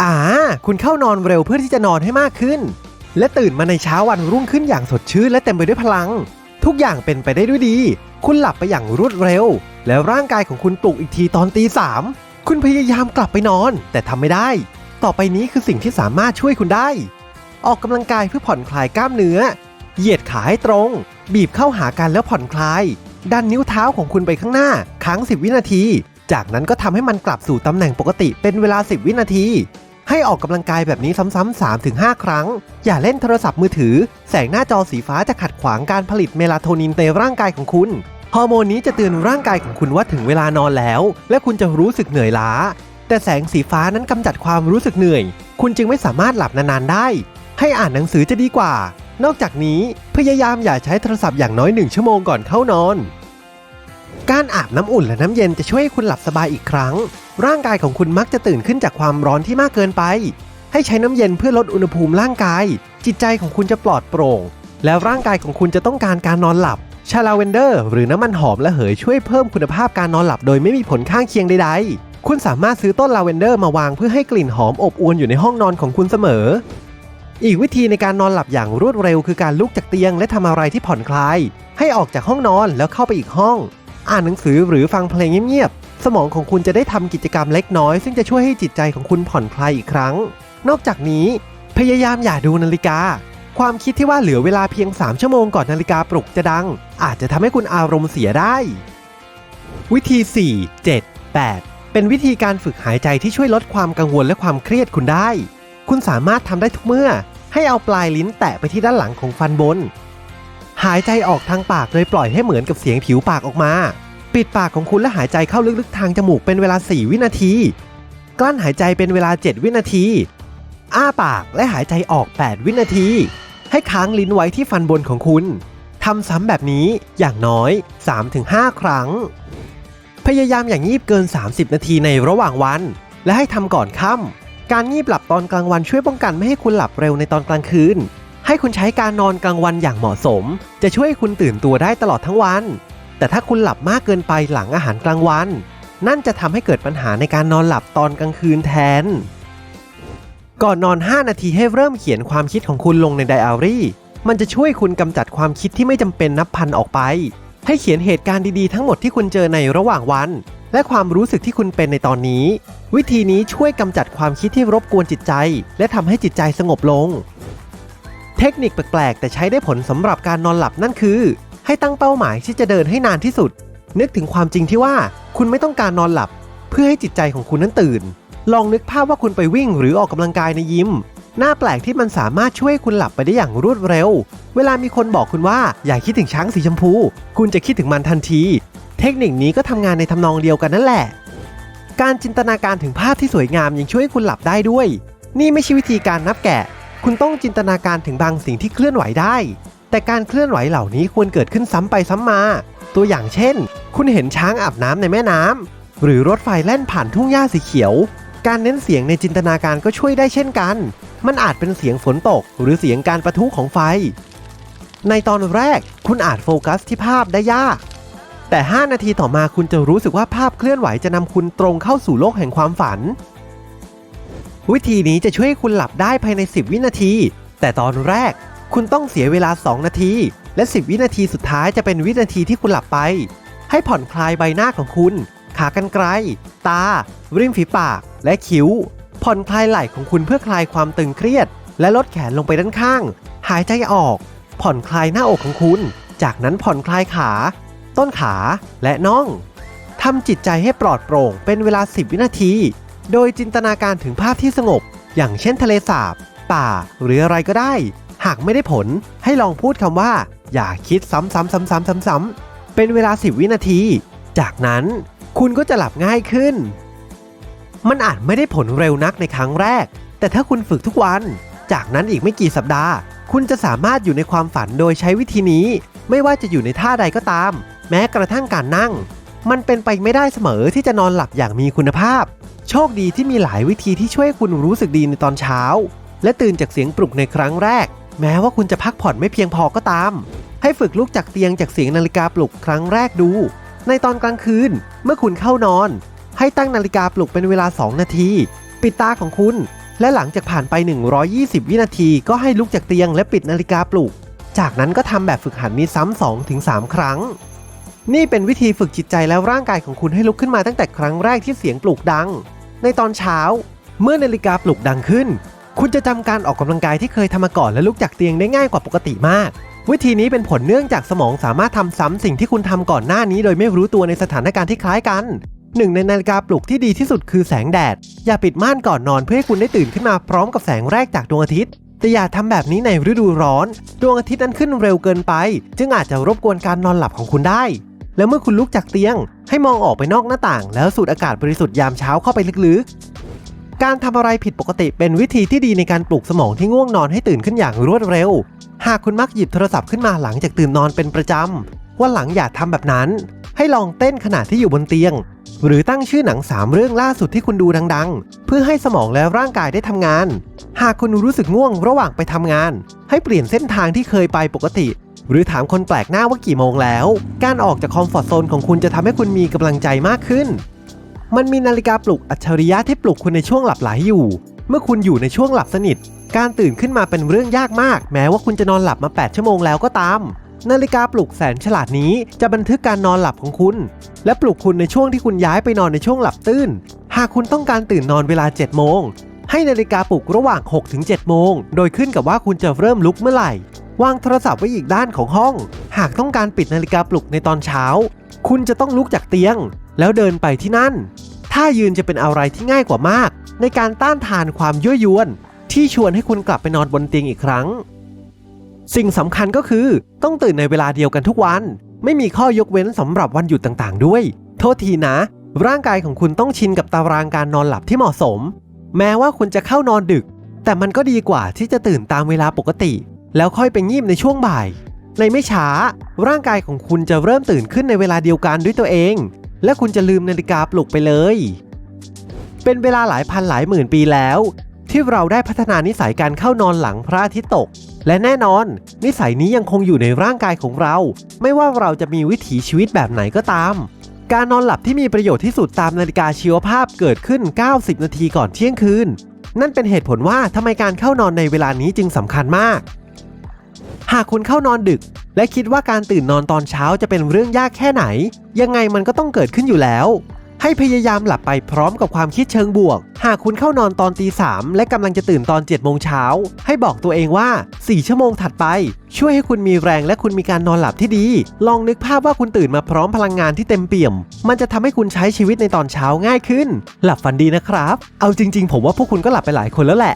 อ่า คุณเข้านอนเร็วเพื่อที่จะนอนให้มากขึ้น และตื่นมาในเช้าวันรุ่งขึ้นอย่างสดชื่นและเต็มไปด้วยพลัง ทุกอย่างเป็นไปได้ด้วยดี คุณหลับไปอย่างรวดเร็ว แล้วร่างกายของคุณปลุกอีกทีตอนตีสามคุณพยายามกลับไปนอน แต่ทำไม่ได้ ต่อไปนี้คือสิ่งที่สามารถช่วยคุณได้ ออกกำลังกายเพื่อผ่อนคลายกล้ามเนื้อ เหยียดขาให้ตรง บีบเข้าหากันแล้วผ่อนคลาย ดันนิ้วเท้าของคุณไปข้างหน้าค้าง 10 วินาที จากนั้นก็ทำให้มันกลับสู่ตำแหน่งปกติเป็นเวลา 10 วินาที ให้ออกกำลังกายแบบนี้ซ้ำๆ3-5 ครั้ง อย่าเล่นโทรศัพท์มือถือ แสงหน้าจอสีฟ้าจะขัดขวางการผลิตเมลาโทนินในร่างกายของคุณ ฮอร์โมนนี้จะเตือนร่างกายของคุณว่าถึงเวลานอนแล้ว และคุณจะรู้สึกเหนื่อยล้า แต่แสงสีฟ้านั้นกำจัดความรู้สึกเหนื่อย คุณจึงไม่สามารถหลับนานๆได้ ให้อ่านหนังสือจะดีกว่า นอกจากนี้พยายามอย่าใช้โทรศัพท์อย่างน้อยหนึ่งชั่วโมงก่อนเข้านอน การอาบน้ำอุ่นและน้ำเย็นจะช่วยให้คุณหลับสบายอีกครั้ง ร่างกายของคุณมักจะตื่นขึ้นจากความร้อนที่มากเกินไป ให้ใช้น้ำเย็นเพื่อลดอุณหภูมิร่างกาย จิตใจของคุณจะปลอดโปร่ง แล้วร่างกายของคุณจะต้องการการนอนหลับชาลาเวนเดอร์หรือน้ำมันหอมระเหยช่วยเพิ่มคุณภาพการนอนหลับโดยไม่มีผลข้างเคียงใดๆ คุณสามารถซื้อต้นลาเวนเดอร์มาวางเพื่อให้กลิ่นหอมอบอวลอยู่ในห้องนอนของคุณเสมอ อีกวิธีในการนอนหลับอย่างรวดเร็วคือการลุกจากเตียงและทำอะไรที่ผ่อนคลาย ให้ออกจากห้องนอนแล้วเข้าไปอีกห้อง อ่านหนังสือหรือฟังเพลงเงียบๆ สมองของคุณจะได้ทำกิจกรรมเล็กน้อย ซึ่งจะช่วยให้จิตใจของคุณผ่อนคลายอีกครั้ง นอกจากนี้ พยายามอย่าดูนาฬิกา ความคิดที่ว่าเหลือเวลาเพียง 3 ชั่วโมงก่อนนาฬิกาปลุกจะดัง อาจจะทำให้คุณอารมณ์เสียได้ วิธี 4 7 8 เป็นวิธีการฝึกหายใจที่ช่วยลดความกังวลและความเครียดคุณได้ คุณสามารถทำได้ทุกเมื่อ ให้เอาปลายลิ้นแตะไปที่ด้านหลังของฟันบน หายใจออกทางปากโดยปล่อยให้เหมือนกับเสียงผิวปากออกมา ปิดปากของคุณและหายใจเข้าลึกๆทางจมูกเป็นเวลา 4 วินาที กลั้นหายใจเป็นเวลา 7 วินาที อ้าปากและหายใจออก 8 วินาที ให้ค้างลิ้นไว้ที่ฟันบนของคุณทำซ้ำแบบนี้อย่างน้อย 3-5 ครั้ง พยายามอย่างงีบเกิน 30 นาทีในระหว่างวัน และให้ทำก่อนค่ำการงีบหลับตอนกลางวันช่วยป้องกันไม่ให้คุณหลับเร็วในตอนกลางคืน ให้คุณใช้การนอนกลางวันอย่างเหมาะสม จะช่วยให้คุณตื่นตัวได้ตลอดทั้งวัน แต่ถ้าคุณหลับมากเกินไปหลังอาหารกลางวัน นั่นจะทำให้เกิดปัญหาในการนอนหลับตอนกลางคืนแทน ก่อนนอน 5 นาทีให้เริ่มเขียนความคิดของคุณลงในไดอารี่ มันจะช่วยคุณกำจัดความคิดที่ไม่จำเป็นนับพันออกไป ให้เขียนเหตุการณ์ดีๆทั้งหมดที่คุณเจอในระหว่างวัน และความรู้สึกที่คุณเป็นในตอนนี้ วิธีนี้ช่วยกำจัดความคิดที่รบกวนจิตใจ และทำให้จิตใจสงบลง เทคนิคแปลกๆ แต่ใช้ได้ผลสำหรับการนอนหลับนั่นคือ ให้ตั้งเป้าหมายที่จะเดินให้นานที่สุด นึกถึงความจริงที่ว่าคุณไม่ต้องการนอนหลับ เพื่อให้จิตใจของคุณนั้นตื่น ลองนึกภาพว่าคุณไปวิ่งหรือออกกำลังกายในยิมหน้าแปลกที่มันสามารถช่วยคุณหลับไปได้อย่างรวดเร็ว เวลามีคนบอกคุณว่าอย่าคิดถึงช้างสีชมพู คุณจะคิดถึงมันทันที เทคนิคนี้ก็ทำงานในทำนองเดียวกันนั่นแหละ การจินตนาการถึงภาพที่สวยงามยังช่วยให้คุณหลับได้ด้วย นี่ไม่ใช่วิธีการนับแกะ คุณต้องจินตนาการถึงบางสิ่งที่เคลื่อนไหวได้ แต่การเคลื่อนไหวเหล่านี้ควรเกิดขึ้นซ้ำไปซ้ำมา ตัวอย่างเช่น คุณเห็นช้างอาบน้ำในแม่น้ำหรือรถไฟแล่นผ่านทุ่งหญ้าสีเขียว การเน้นเสียงในจินตนาการก็ช่วยได้เช่นกัน มันอาจเป็นเสียงฝนตก หรือเสียงการประทุของไฟ ในตอนแรกคุณอาจโฟกัสที่ภาพได้ยาก แต่ 5 นาทีต่อมาคุณจะรู้สึกว่าภาพเคลื่อนไหวจะนำคุณตรงเข้าสู่โลกแห่งความฝัน วิธีนี้จะช่วยให้คุณหลับได้ภายใน 10 วินาที แต่ตอนแรกคุณต้องเสียเวลา 2 นาที และ 10 วินาทีสุดท้ายจะเป็นวินาทีที่คุณหลับไป ให้ผ่อนคลายใบหน้าของคุณ ขากรรไกร ตา ริมฝีปาก และคิ้ว ผ่อนคลายไหล่ของคุณเพื่อคลายความตึงเครียด และลดแขนลงไปด้านข้าง หายใจออก ผ่อนคลายหน้าอกของคุณ จากนั้นผ่อนคลายขา ต้นขา และน่องทำจิตใจให้ปลอดโปร่งเป็นเวลา 10 วินาที โดยจินตนาการถึงภาพที่สงบ อย่างเช่นทะเลสาบ ป่า หรืออะไรก็ได้ หากไม่ได้ผลให้ลองพูดคำว่า อย่าคิดซ้ำๆๆ ๆ ๆ เป็นเวลา 10 วินาที จากนั้นคุณก็จะหลับง่ายขึ้น มันอาจไม่ได้ผลเร็วนักในครั้งแรก แต่ถ้าคุณฝึกทุกวัน จากนั้นอีกไม่กี่สัปดาห์ คุณจะสามารถอยู่ในความฝันโดยใช้วิธีนี้ ไม่ว่าจะอยู่ในท่าใดก็ตาม แม้กระทั่งการนั่ง มันเป็นไปไม่ได้เสมอที่จะนอนหลับอย่างมีคุณภาพ โชคดีที่มีหลายวิธีที่ช่วยให้คุณรู้สึกดีในตอนเช้า และตื่นจากเสียงปลุกในครั้งแรก แม้ว่าคุณจะพักผ่อนไม่เพียงพอก็ตาม ให้ฝึกลุกจากเตียงจากเสียงนาฬิกาปลุกครั้งแรกดู ในตอนกลางคืน เมื่อคุณเข้านอน ให้ตั้งนาฬิกาปลุกเป็นเวลา 2 นาที ปิดตาของคุณ และหลังจากผ่านไป 120 วินาที ก็ให้ลุกจากเตียงและปิดนาฬิกาปลุก จากนั้นก็ทำแบบฝึกหัดนี้ซ้ำ2ถึง3ครั้ง นี่เป็นวิธีฝึกจิตใจและร่างกายของคุณให้ลุกขึ้นมาตั้งแต่ครั้งแรกที่เสียงปลุกดัง ในตอนเช้า เมื่อนาฬิกาปลุกดังขึ้น คุณจะจำการออกกำลังกายที่เคยทำมาก่อนและลุกจากเตียงได้ง่ายกว่าปกติมาก วิธีนี้เป็นผลเนื่องจากสมองสามารถทำซ้ำสิ่งที่คุณทำก่อนหน้านี้ โดยไม่รู้ตัวในสถานการณ์ที่คล้ายกันหนึ่งในนาฬิกาปลุกที่ดีที่สุดคือแสงแดด อย่าปิดม่านก่อนนอนเพื่อให้คุณได้ตื่นขึ้นมาพร้อมกับแสงแรกจากดวงอาทิตย์ แต่อย่าทำแบบนี้ในฤดูร้อน ดวงอาทิตย์นั้นขึ้นเร็วเกินไป จึงอาจจะรบกวนการนอนหลับของคุณได้ แล้วเมื่อคุณลุกจากเตียง ให้มองออกไปนอกหน้าต่าง แล้วสูดอากาศบริสุทธิ์ยามเช้าเข้าไปลึกๆ การทำอะไรผิดปกติเป็นวิธีที่ดีในการปลุกสมองที่ง่วงนอนให้ตื่นขึ้นอย่างรวดเร็ว หากคุณมักหยิบโทรศัพท์ขึ้นมาหลังจากตื่นนอนเป็นประจำวันหลังอย่าทำแบบนั้น ให้ลองเต้นขณะที่อยู่บนเตียง หรือตั้งชื่อหนังสามเรื่องล่าสุดที่คุณดูดังๆ เพื่อให้สมองและร่างกายได้ทำงาน หากคุณรู้สึกง่วงระหว่างไปทำงาน ให้เปลี่ยนเส้นทางที่เคยไปปกติ หรือถามคนแปลกหน้าว่ากี่โมงแล้ว การออกจากคอมฟอร์ทโซนของคุณจะทำให้คุณมีกำลังใจมากขึ้น มันมีนาฬิกาปลุกอัจฉริยะที่ปลุกคุณในช่วงหลับไหลอยู่ เมื่อคุณอยู่ในช่วงหลับสนิท การตื่นขึ้นมาเป็นเรื่องยากมาก แม้ว่าคุณจะนอนหลับมา 8 ชั่วโมงแล้วก็ตาม นาฬิกาปลุกแสนฉลาดนี้จะบันทึกการนอนหลับของคุณ และปลุกคุณในช่วงที่คุณย้ายไปนอนในช่วงหลับตื้นหากคุณต้องการตื่นนอนเวลา 7 โมงให้นาฬิกาปลุกระหว่าง 6-7 โมง โดยขึ้นกับว่าคุณจะเริ่มลุกเมื่อไหร่ วางโทรศัพท์ไว้อีกด้านของห้อง หากต้องการปิดนาฬิกาปลุกในตอนเช้า คุณจะต้องลุกจากเตียง แล้วเดินไปที่นั่น ท่ายืนจะเป็นอะไรที่ง่ายกว่ามาก ในการต้านทานความยั่วยวน ที่ชวนให้คุณกลับไปนอนบนเตียงอีกครั้ง สิ่งสำคัญก็คือต้องตื่นในเวลาเดียวกันทุกวัน ไม่มีข้อยกเว้นสำหรับวันหยุดต่างๆ ด้วย โทษทีนะ ร่างกายของคุณต้องชินกับตารางการนอนหลับที่เหมาะสม แม้ว่าคุณจะเข้านอนดึก แต่มันก็ดีกว่าที่จะตื่นตามเวลาปกติ แล้วค่อยไปงีบในช่วงบ่าย ในไม่ช้า ร่างกายของคุณจะเริ่มตื่นขึ้นในเวลาเดียวกันด้วยตัวเอง และคุณจะลืมนาฬิกาปลุกไปเลย เป็นเวลาหลายพันหลายหมื่นปีแล้ว ที่เราได้พัฒนานิสัยการเข้านอนหลังพระอาทิตย์ตก และแน่นอน นิสัยนี้ยังคงอยู่ในร่างกายของเรา ไม่ว่าเราจะมีวิถีชีวิตแบบไหนก็ตาม การนอนหลับที่มีประโยชน์ที่สุดตามนาฬิกาชีวภาพเกิดขึ้น 90 นาทีก่อนเที่ยงคืนนั่นเป็นเหตุผลว่าทำไมการเข้านอนในเวลานี้จึงสำคัญมาก หากคุณเข้านอนดึก และคิดว่าการตื่นนอนตอนเช้าจะเป็นเรื่องยากแค่ไหน ยังไงมันก็ต้องเกิดขึ้นอยู่แล้ว ให้พยายามหลับไปพร้อมกับความคิดเชิงบวก หากคุณเข้านอนตอนตีสามและกำลังจะตื่นตอน7จ็ดโมงเช้าให้บอกตัวเองว่า 4 ชั่วโมงถัดไป ช่วยให้คุณมีแรงและคุณมีการนอนหลับที่ดี ลองนึกภาพว่าคุณตื่นมาพร้อมพลังงานที่เต็มเปี่ยม มันจะทำให้คุณใช้ชีวิตในตอนเช้าง่ายขึ้น หลับฝันดีนะครับ เอาจริง ๆ ผมว่าพวกคุณก็หลับไปหลายคนแล้วแหละ